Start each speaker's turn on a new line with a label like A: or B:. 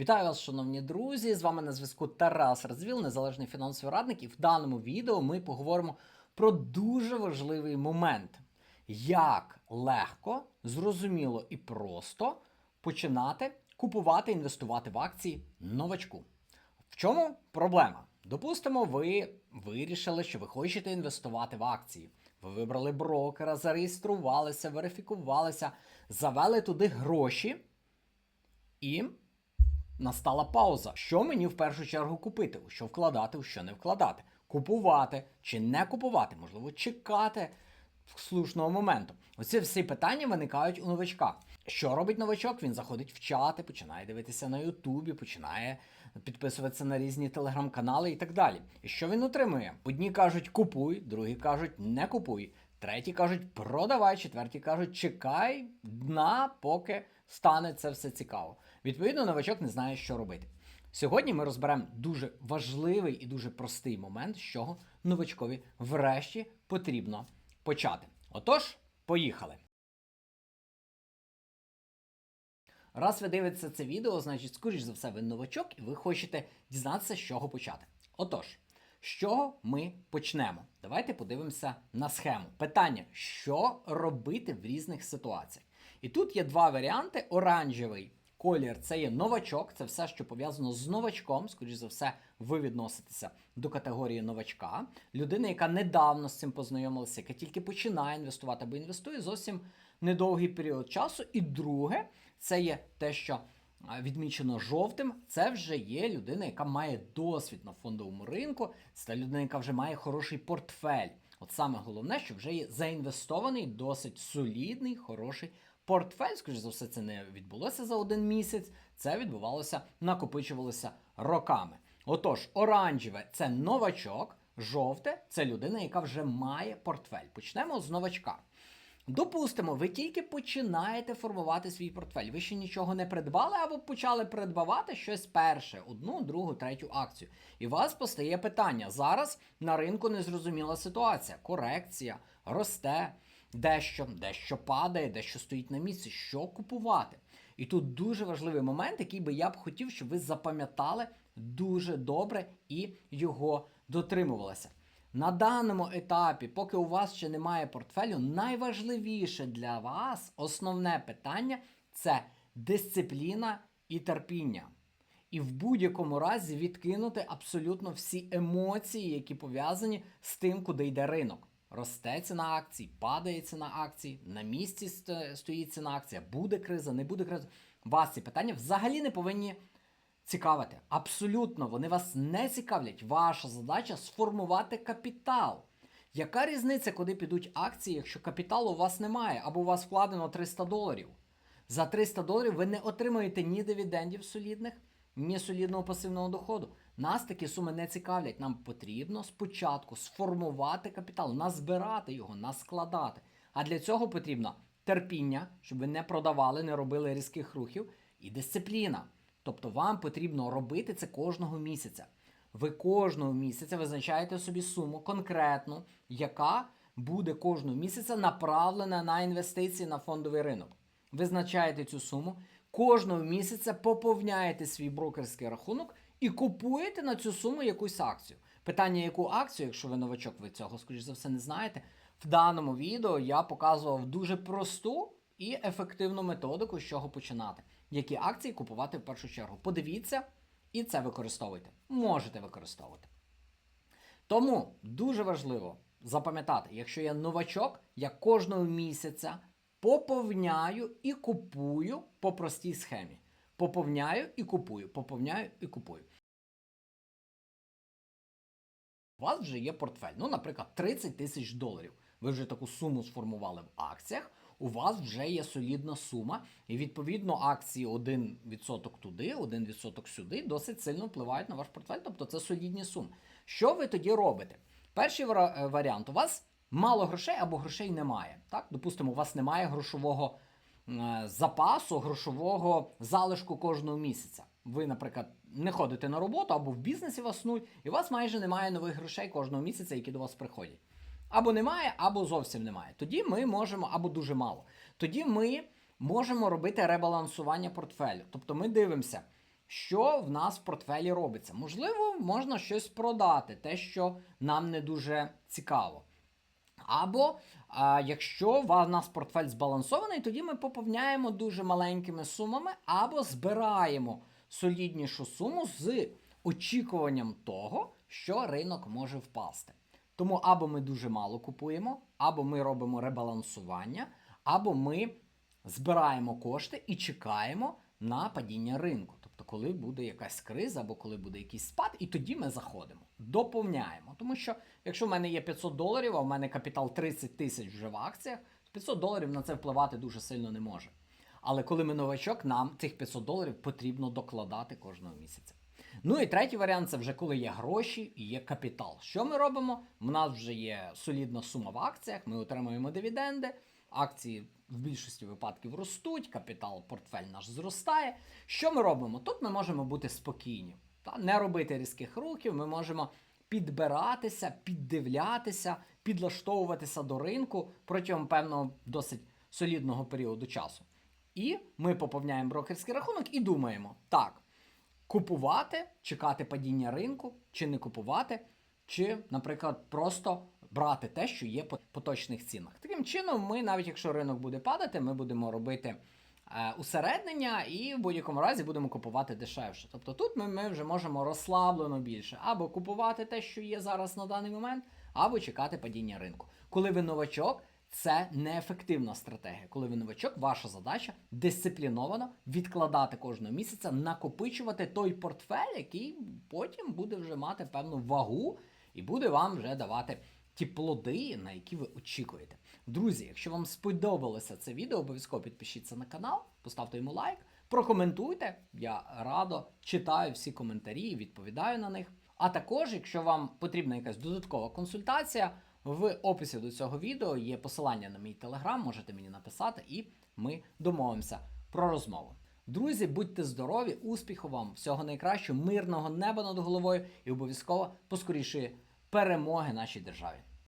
A: Вітаю вас, шановні друзі! З вами на зв'язку Тарас Радзвіл, незалежний фінансовий радник. І в даному відео ми поговоримо про дуже важливий момент: як легко, зрозуміло і просто починати купувати, інвестувати в акції новачку. В чому проблема? Допустимо, ви вирішили, що ви хочете інвестувати в акції. Ви вибрали брокера, зареєструвалися, верифікувалися, завели туди гроші і настала пауза. Що мені в першу чергу купити? У що вкладати, у що не вкладати? Купувати чи не купувати? Можливо, чекати слушного моменту. Оці всі питання виникають у новачка. Що робить новачок? Він заходить в чати, починає дивитися на Ютубі, починає підписуватися на різні телеграм-канали і так далі. І що він отримує? Одні кажуть купуй, другі кажуть не купуй, треті кажуть продавай, четверті кажуть чекай дна, поки стане це все цікаво. Відповідно, новачок не знає, що робити. Сьогодні ми розберемо дуже важливий і дуже простий момент, з чого новачкові врешті потрібно почати. Отож, поїхали. Раз ви дивитеся це відео, значить, скоріш за все, ви новачок, і ви хочете дізнатися, з чого почати. Отож, з чого ми почнемо? Давайте подивимося на схему. Питання: що робити в різних ситуаціях? І тут є два варіанти: оранжевий колір це є новачок, це все, що пов'язано з новачком. Скоріш за все, ви відноситеся до категорії новачка. Людина, яка недавно з цим познайомилася, яка тільки починає інвестувати або інвестує зовсім недовгий період часу. І друге, це є те, що відмічено жовтим. Це вже є людина, яка має досвід на фондовому ринку. Це людина, яка вже має хороший портфель. От саме головне, що вже є заінвестований, досить солідний, хороший портфель. Скоріш за все, це не відбулося за один місяць. Це відбувалося, накопичувалося роками. Отож, оранжеве це новачок, жовте це людина, яка вже має портфель. Почнемо з новачка. Допустимо, ви тільки починаєте формувати свій портфель. Ви ще нічого не придбали або почали придбавати щось перше, одну, другу, третю акцію. І у вас постає питання: зараз на ринку незрозуміла ситуація, корекція, росте дещо, дещо падає, дещо стоїть на місці. Що купувати? І тут дуже важливий момент, який би я б хотів, щоб ви запам'ятали дуже добре і його дотримувалися. На даному етапі, поки у вас ще немає портфелю, найважливіше для вас основне питання це дисципліна і терпіння. І в будь-якому разі відкинути абсолютно всі емоції, які пов'язані з тим, куди йде ринок. Росте ціна акцій, падає ціна акцій, на місці сто- стоїть ціна акція, буде криза, не буде криза. Вас ці питання взагалі не повинні цікавити. Абсолютно, вони вас не цікавлять. Ваша задача сформувати капітал. Яка різниця, куди підуть акції, якщо капіталу у вас немає, або у вас вкладено 300 доларів? За 300 доларів ви не отримаєте ні дивідендів солідних, ні солідного пасивного доходу. Нас такі суми не цікавлять. Нам потрібно спочатку сформувати капітал, назбирати його, наскладати. А для цього потрібно терпіння, щоб ви не продавали, не робили різких рухів, і дисципліна. Тобто вам потрібно робити це кожного місяця. Ви кожного місяця визначаєте собі суму конкретну, яка буде кожного місяця направлена на інвестиції на фондовий ринок. Визначаєте цю суму, кожного місяця поповняєте свій брокерський рахунок і купуєте на цю суму якусь акцію. Питання, яку акцію, якщо ви новачок, ви цього, скоріш за все, не знаєте. В даному відео я показував дуже просту і ефективну методику, з чого починати. Які акції купувати в першу чергу. Подивіться і це використовуйте. Можете використовувати. Тому дуже важливо запам'ятати, якщо я новачок, я кожного місяця поповняю і купую по простій схемі. Поповняю і купую, поповняю і купую. У вас вже є портфель. Ну, наприклад, 30 тисяч доларів. Ви вже таку суму сформували в акціях. У вас вже є солідна сума, і відповідно акції 1% туди, 1% сюди досить сильно впливають на ваш портфель, тобто це солідні суми. Що ви тоді робите? Перший е, варіант: у вас мало грошей або грошей немає. Так, допустимо, у вас немає грошового е, запасу, грошового залишку кожного місяця. Ви, наприклад, не ходите на роботу або в бізнесі вас нуль, і у вас майже немає нових грошей кожного місяця, які до вас приходять. Або немає, або зовсім немає. Тоді ми можемо, або дуже мало. Тоді ми можемо робити ребалансування портфелю. Тобто ми дивимося, що в нас в портфелі робиться. Можливо, можна щось продати, те, що нам не дуже цікаво. Або а, якщо в нас портфель збалансований, тоді ми поповняємо дуже маленькими сумами, або збираємо соліднішу суму з очікуванням того, що ринок може впасти. Тому або ми дуже мало купуємо, або ми робимо ребалансування, або ми збираємо кошти і чекаємо на падіння ринку. Тобто, коли буде якась криза або коли буде якийсь спад, і тоді ми заходимо, доповняємо. Тому що якщо в мене є 500 доларів, а в мене капітал 30 тисяч вже в акціях, 500 доларів на це впливати дуже сильно не може. Але коли ми новачок, нам цих 500 доларів потрібно докладати кожного місяця. Ну і третій варіант це вже коли є гроші і є капітал. Що ми робимо? У нас вже є солідна сума в акціях, ми отримуємо дивіденди, акції в більшості випадків ростуть, капітал, портфель наш зростає. Що ми робимо? Тут ми можемо бути спокійні, та не робити різких рухів, ми можемо підбиратися, піддивлятися, підлаштовуватися до ринку протягом певного досить солідного періоду часу. І ми поповняємо брокерський рахунок і думаємо, так, купувати, чекати падіння ринку, чи не купувати, чи, наприклад, просто брати те, що є по поточних цінах. Таким чином, ми, навіть якщо ринок буде падати, ми будемо робити е, усереднення і в будь-якому разі будемо купувати дешевше. Тобто тут ми, ми вже можемо розслаблено більше або купувати те, що є зараз на даний момент, або чекати падіння ринку. Коли ви новачок, це неефективна стратегія. Коли ви новачок, ваша задача дисципліновано відкладати кожного місяця, накопичувати той портфель, який потім буде вже мати певну вагу і буде вам вже давати ті плоди, на які ви очікуєте. Друзі, якщо вам сподобалося це відео, обов'язково підпишіться на канал, поставте йому лайк, прокоментуйте. Я радо читаю всі коментарі відповідаю на них. А також, якщо вам потрібна якась додаткова консультація, в описі до цього відео є посилання на мій телеграм, можете мені написати, і ми домовимося про розмову. Друзі, будьте здорові, успіху вам, всього найкращого, мирного неба над головою і обов'язково поскорішої перемоги нашій державі.